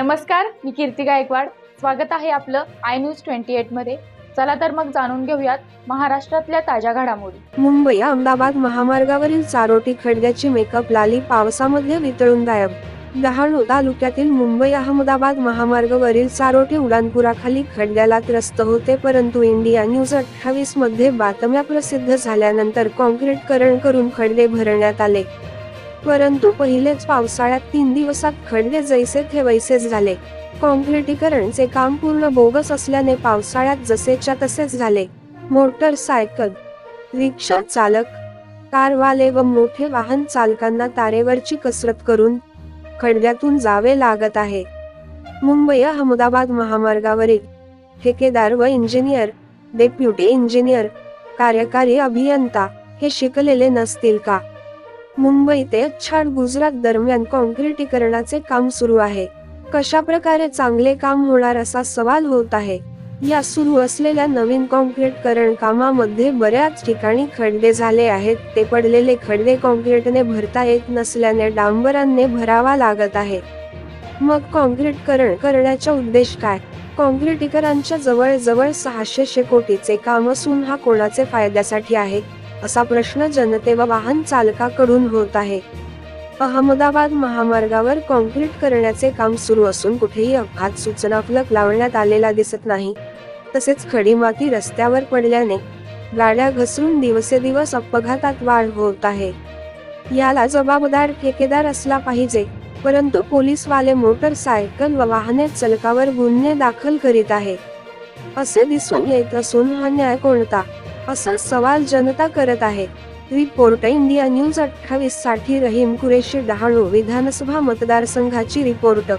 नमस्कार मी कीर्ती गायकवाड. स्वागत आहे आपलं आय न्यूज ट्वेंटी एटमध्ये. चला तर मग जाणून घेऊयात महाराष्ट्रातल्या ताज्या घडामोडी. मुंबई अहमदाबाद महामार्गावरील चारोटी खड्ड्याची मेकअप लाली पावसामध्ये वितळून गायब. डहाणू तालुक्यातील मुंबई अहमदाबाद महामार्गावरील चारोटी उडानपुराखाली खड्ड्याला त्रस्त होते परंतु इंडिया न्यूज अठ्ठावीसमध्ये बातम्या प्रसिद्ध झाल्यानंतर कॉन्क्रीटकरण करून खड्डे भरण्यात आले. परंतु पहिलेच पावसाळ्यात तीन दिवसात खडले जैसे थे वैसेच झाले. कॉन्क्रिटीकरणचे काम पूर्ण बोगस असल्याने पावसाळ्यात जसेच्या तसेच झाले. मोटरसायकल रिक्षा चालक कारवाले व मोठे वाहन चालकांना तारेवरची कसरत करून खड्ड्यातून जावे लागत आहे. मुंबई अहमदाबाद महामार्गावरील ठेकेदार व इंजिनियर डेप्युटी इंजिनियर कार्यकारी अभियंता हे शिकलेले नसतील का? मुंबई ते छाड गुजरात दरम्यान कॉन्क्रिटीकरणाचे काम सुरू आहे. कशा प्रकारे चांगले काम होणार असा सवाल होत आहे. या सुरू असलेल्या नवीन कॉन्क्रीटकरण कामामध्ये बऱ्याच ठिकाणी खड्डे झाले आहेत. ते पडलेले खड्डे कॉन्क्रीटने भरता येत नसल्याने डांबरांने भरावा लागत आहे. मग कॉन्क्रीटकरण करण्याचा उद्देश काय? कॉन्क्रिटीकरांच्या जवळ जवळ सहाशे कोटीचे काम असून हा कोणाचे फायद्यासाठी आहे? असा प्रश्न जनते व वाहन चालकाकडून होत आहे. अहमदाबाद महामार्गावर कॉन्क्रीट करण्याचे काम सुरू असून कुठेही अपघात सूचना फलक लावण्यात आलेला दिसत नाही. तसेच खडी माती रस्त्यावर पडल्याने गाड्या घसरून दिवसेदिवस अपघातात वाढ होत आहे. याला जबाबदार ठेकेदार असला पाहिजे परंतु पोलीसवाले मोटरसायकल व वाहने चालकावर गुन्हे दाखल करीत आहे. असे दिसून येत असून हा न्याय कोणता? असा सवाल जनता करत आहे. रिपोर्ट इंडिया न्यूज अठ्ठावीससाठी रहीम कुरेशी डहाणू विधानसभा मतदारसंघाची रिपोर्ट.